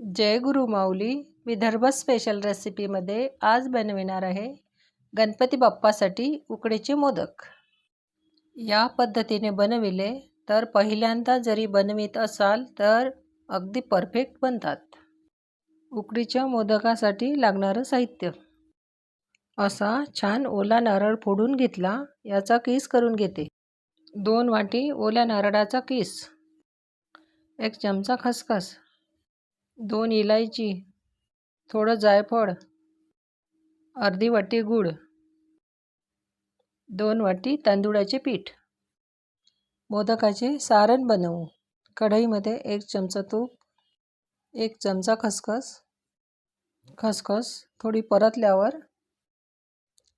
जय गुरु माऊली. Vidarbha special रेसिपीमध्ये आज बनविणार आहे गणपती बाप्पासाठी उकडीचे मोदक. या पद्धतीने बनविले तर पहिल्यांदा जरी बनवित असाल तर अगदी परफेक्ट बनतात. उकडीच्या मोदकासाठी लागणारं साहित्य. असा छान ओला नारळ फोडून घेतला याचा किस करून घेते? दोन वाटी ओल्या नारळाचा किस. एक चमचा खसखस. दोन इलायची थोडं जायफळ अर्धी वाटी गूळ दोन वाटी तांदूळाचे पीठ. मोदकाचे सारण बनवू. कढईमध्ये एक चमचा तूप एक चमचा खसखस. खसखस थोडी परतल्यावर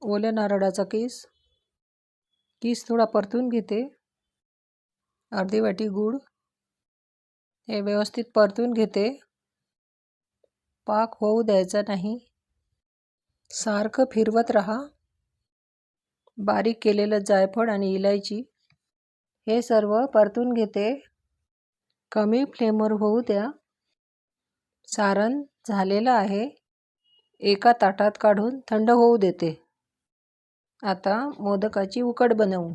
ओल्या नारळाचा केस. किस थोडा परतून घेते. अर्धी वाटी गूळ. हे व्यवस्थित परतून घेते. पाक होऊ द्यायचा नाही. सारखं फिरवत रहा. बारीक केलेलं जायफळ आणि इलायची. हे सर्व परतून घेते. कमी फ्लेमवर होऊ द्या. सारण झालेलं आहे. एका ताटात काढून थंड होऊ देते. आता मोदकाची उकड बनवू.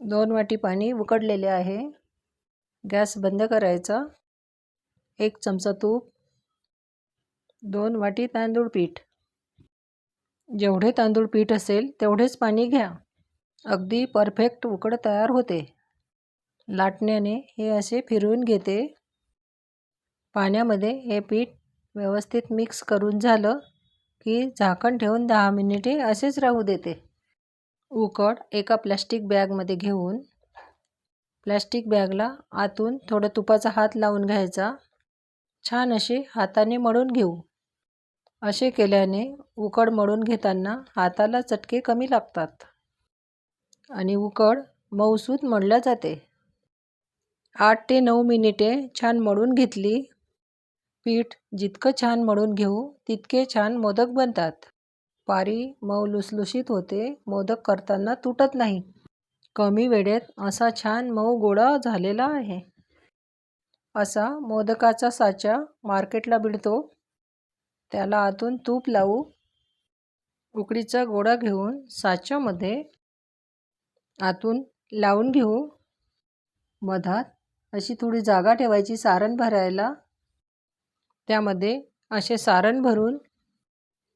दोन वाटी पाणी उकडलेले आहे. गॅस बंद करायचा. एक चमचा तूप. दोन वाटी तांदूळ पीठ. जेवढे तांदूळ पीठ असेल तेवढेच पाणी घ्या. अगदी परफेक्ट उकड तयार होते. लाटण्याने हे असे फिरवून घेते. पाण्यामध्ये हे पीठ व्यवस्थित मिक्स करून झालं की झाकण ठेवून दहा मिनिटे असेच राहू देते. उकड एका प्लॅस्टिक बॅगमध्ये घेऊन प्लॅस्टिक बॅगला आतून थोडं तुपाचा हात लावून घ्यायचा. छान असे हाताने मळून घेऊ. असे केल्याने उकड मळून घेताना हाताला चटके कमी लागतात. आणि उकड मऊसूत मळल्या जाते. आठ ते नऊ मिनिटे छान मळून घेतली पीठ जितकं छान मळून घेऊ तितके छान मोदक बनतात. पारी मऊ लुसलुशीत होते मोदक करताना तुटत नाही. कमी वेळेत असा छान मऊ गोळा झालेला आहे. असा मोदकाचा साचा मार्केटला मिळतो. त्याला आतून तूप लावू. उकडीचा गोळा घेऊन साच्यामध्ये आतून लावून घेऊ. मधात अशी थोडी जागा ठेवायची सारण भरायला. त्यामध्ये असे सारण भरून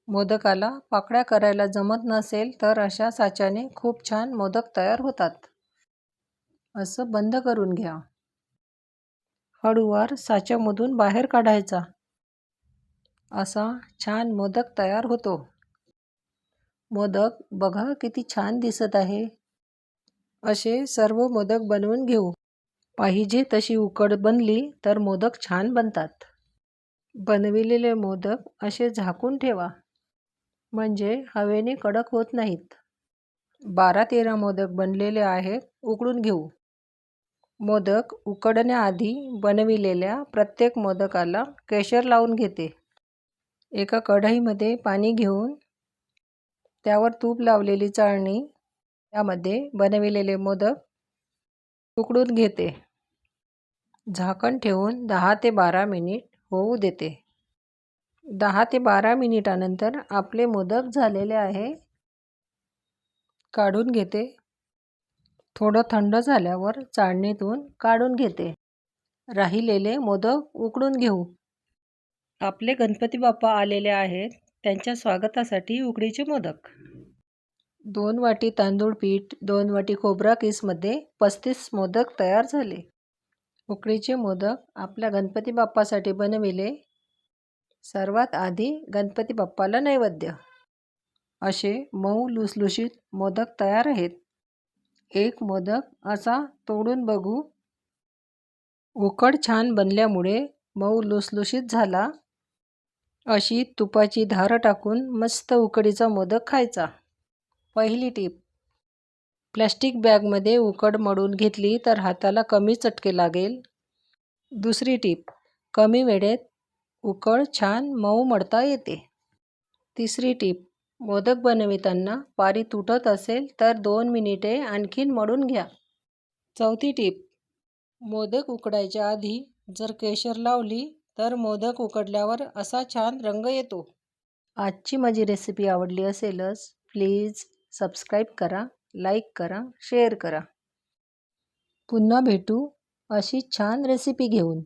मोदकाला पाकळ्या करायला जमत नसेल तर अशा साच्याने खूप छान मोदक तयार होतात. असं बंद करून घ्या. हळूवार साच्यामधून बाहेर काढायचा. असा छान मोदक तयार होतो. मोदक बघा किती छान दिसत आहे. असे सर्व मोदक बनवून घेऊ. पाहिजे तशी उकड बनली तर मोदक छान बनतात. बनविलेले मोदक असे झाकून ठेवा. म्हणजे हवेने कडक होत नाहीत. बारा तेरा मोदक बनलेले आहेत उकडून घेऊ. मोदक उकडण्याआधी बनविलेल्या प्रत्येक मोदकाला केशर लावून घेते. एका कढईमध्ये पाणी घेऊन त्यावर तूप लावलेली चाळणी त्यामध्ये बनविलेले मोदक उकडून घेते. झाकण ठेवून दहा ते बारा मिनिट होऊ देते. दहा ते बारा मिनिटानंतर आपले मोदक झालेले आहे काढून घेते. थोडं थंड झाल्यावर चाळणीतून काढून घेते. राहिलेले मोदक उकडून घेऊ. आपले गणपती बाप्पा आलेले आहेत त्यांच्या स्वागतासाठी उकडीचे मोदक. दोन वाटी तांदूळ पीठ दोन वाटी खोबरा किसमध्ये पस्तीस मोदक तयार झाले. उकडीचे मोदक आपल्या गणपती बाप्पासाठी बनविले. सर्वात आधी गणपती बाप्पाला नैवेद्य. असे मऊ लुसलुशीत मोदक तयार आहेत. एक मोदक असा तोडून बघू. उकड छान बनल्यामुळे मऊ लुसलुशीत झाला. अशी तुपाची धार टाकून मस्त उकडीचा मोदक खायचा. पहिली टीप. प्लॅस्टिक बॅगमध्ये उकड मळून घेतली तर हाताला कमी चटके लागेल. दुसरी टीप. कमी वेळेत उकड छान मऊ मळता येते. तिसरी टीप. मोदक बनविताना पारी तुटत असेल तर दोन मिनिटे आणखीन मळून घ्या. चौथी टीप. मोदक उकडायच्या आधी जर केशर लावली तर मोदक उकडल्यावर असा छान रंग येतो. आजची माझी रेसिपी आवडली असेलच प्लीज सबस्क्राईब करा लाईक करा शेअर करा. पुन्हा भेटू अशी छान रेसिपी घेऊन.